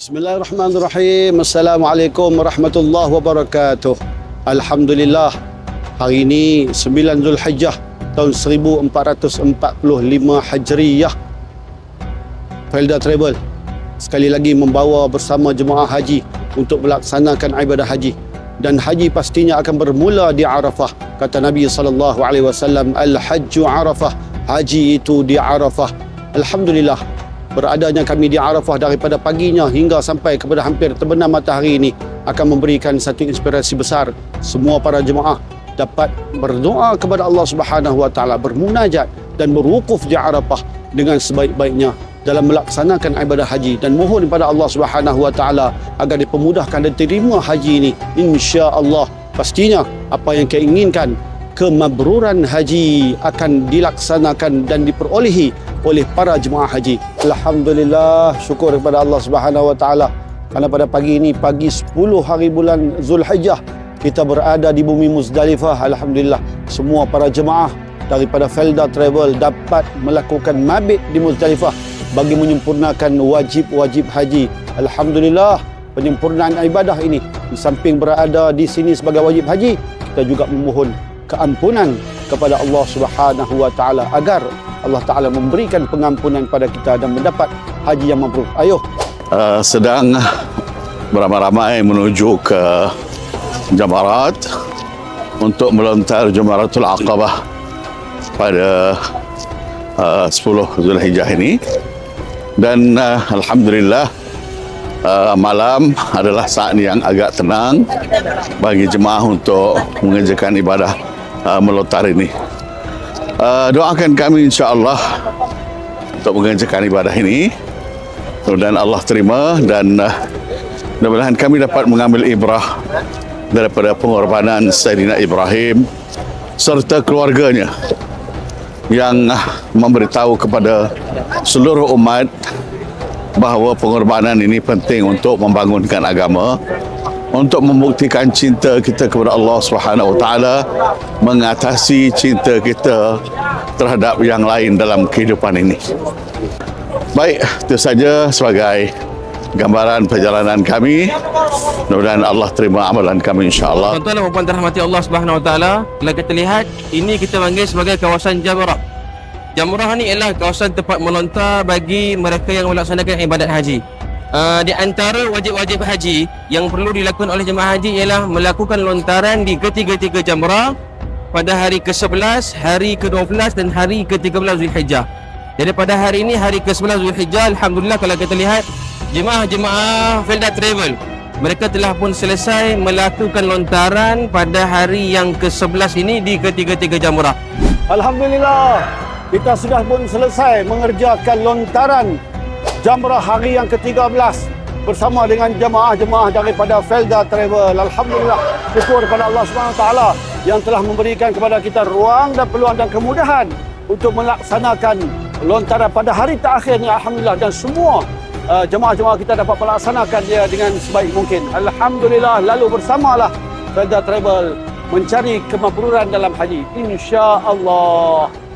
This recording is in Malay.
Bismillahirrahmanirrahim. Assalamualaikum warahmatullahi wabarakatuh. Alhamdulillah. Hari ini 9 Zulhijjah tahun 1445 Hijriyah. Felda Travel sekali lagi membawa bersama jemaah haji untuk melaksanakan ibadah haji dan haji pastinya akan bermula di Arafah kata Nabi sallallahu alaihi wasallam al-hajju Arafah haji itu di Arafah alhamdulillah beradanya kami di Arafah daripada paginya hingga sampai kepada hampir terbenam matahari ini akan memberikan satu inspirasi besar. Semua para jemaah dapat berdoa kepada Allah Subhanahu wa taala bermunajat dan berwukuf di Arafah dengan sebaik-baiknya dalam melaksanakan ibadah haji. Dan mohon kepada Allah Subhanahu wa taala agar dipermudahkan dan diterima haji ini. insya-Allah pastinya apa yang kita inginkan kemabruran haji akan dilaksanakan dan diperolehi oleh para jemaah haji. Alhamdulillah syukur kepada Allah Subhanahu wa taala. Kerana pada pagi ini pagi 10 hari bulan Zulhijjah kita berada di bumi Muzdalifah. Alhamdulillah semua para jemaah daripada Felda Travel dapat melakukan mabit di Muzdalifah bagi menyempurnakan wajib-wajib haji. Alhamdulillah, penyempurnaan ibadah ini di samping berada di sini sebagai wajib haji, kita juga memohon keampunan kepada Allah Subhanahu wa taala agar Allah taala memberikan pengampunan pada kita dan mendapat haji yang mabrur. Ayo. Uh, sedang beramai-ramai menuju ke Jamarat untuk melontar Jamaratul Aqabah pada uh, 10 Zulhijjah ini. Dan uh, alhamdulillah uh, malam adalah saat yang agak tenang bagi jemaah untuk mengerjakan ibadah uh, melontar ini. Uh, doakan kami insya-Allah untuk mengerjakan ibadah ini. Dan Allah terima dan uh, mudah-mudahan kami dapat mengambil ibrah daripada pengorbanan Sayyidina Ibrahim serta keluarganya yang memberitahu kepada seluruh umat bahawa pengorbanan ini penting untuk membangunkan agama untuk membuktikan cinta kita kepada Allah Subhanahu Taala mengatasi cinta kita terhadap yang lain dalam kehidupan ini. Baik, itu saja sebagai gambaran perjalanan kami. Mudah-mudahan Allah terima amalan kami insya-Allah. Tuan-tuan dan puan terhormati Allah Subhanahu Wa Taala, kalau kita lihat ini kita panggil sebagai kawasan Jamrah. Jamrah ni ialah kawasan tempat melontar bagi mereka yang melaksanakan ibadat haji. Uh, di antara wajib-wajib haji yang perlu dilakukan oleh jemaah haji ialah melakukan lontaran di ketiga-tiga jamrah pada hari ke-11, hari ke-12 dan hari ke-13 Zulhijjah. Jadi pada hari ini hari ke-11 Zulhijjah, alhamdulillah kalau kita lihat jemaah-jemaah Felda Travel mereka telah pun selesai melakukan lontaran pada hari yang ke-11 ini di ketiga-tiga jamrah. Alhamdulillah kita sudah pun selesai mengerjakan lontaran Jamrah hari yang ke-13 bersama dengan jemaah-jemaah daripada Felda Travel. Alhamdulillah, syukur kepada Allah SWT yang telah memberikan kepada kita ruang dan peluang dan kemudahan untuk melaksanakan lontaran pada hari terakhir ni Alhamdulillah dan semua uh, jemaah-jemaah kita dapat melaksanakan dia dengan sebaik mungkin. Alhamdulillah, lalu bersamalah Felda Travel mencari kemabruran dalam haji. InsyaAllah.